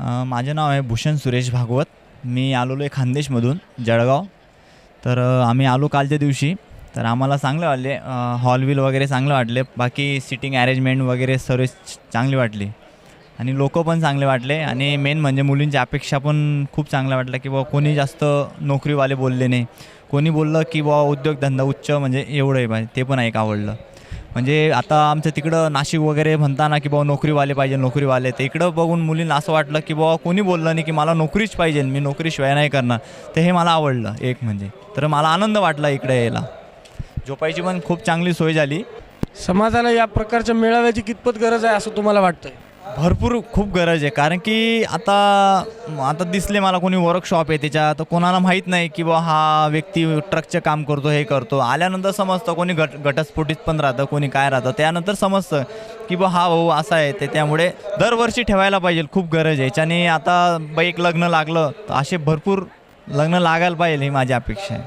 माझं नाव आहे भूषण सुरेश भागवत. मी आलेलो आहे खानदेशमधून जळगाव. तर आम्ही आलो कालच्या दिवशी. तर आम्हाला चांगलं वाटले. हॉलविल वगैरे चांगलं वाटले. बाकी सिटिंग अरेंजमेंट वगैरे सर्विस चांगली वाटली. आणि लोक पण चांगले वाटले. आणि मेन म्हणजे मुलींची अपेक्षा पण खूप चांगल्या वाटल्या की बाबा कोणी जास्त नोकरीवाले बोलले नाही. कोणी बोललं की बुवा उद्योगधंदा उच्च म्हणजे एवढं आहे. पाहिजे ते पण एक आवडलं. म्हणजे आता आमचं तिकडं नाशिक वगैरे म्हणताना की बाबा नोकरीवाले पाहिजे नोकरीवाले. ते इकडं बघून मुलींना असं वाटलं की बाबा कोणी बोललं नाही की मला नोकरीच पाहिजे मी नोकरीशिवाय नाही करणार. तर हे मला आवडलं एक म्हणजे. तर मला आनंद वाटला इकडे यायला. झोपायची पण खूप चांगली सोय झाली. समाजाला या प्रकारच्या मेळाव्याची कितपत गरज आहे असं तुम्हाला वाटतं भरपूर खूप गरज आहे. कारण की आता आता दिसले मला कोणी वर्कशॉप आहे त्याच्या तर कोणाला माहीत नाही की बा हा व्यक्ती ट्रकचं काम करतो हे करतो. आल्यानंतर समजतं कोणी घट घटस्फोटीत पण राहतं कोणी काय राहतं. त्यानंतर समजतं की बा हा भाऊ असा आहे ते त्यामुळे दरवर्षी ठेवायला पाहिजे खूप गरज आहे. याच्याने आता बाईक लग्न लागलं तर असे भरपूर लग्न लागायला पाहिजे ही माझी अपेक्षा आहे.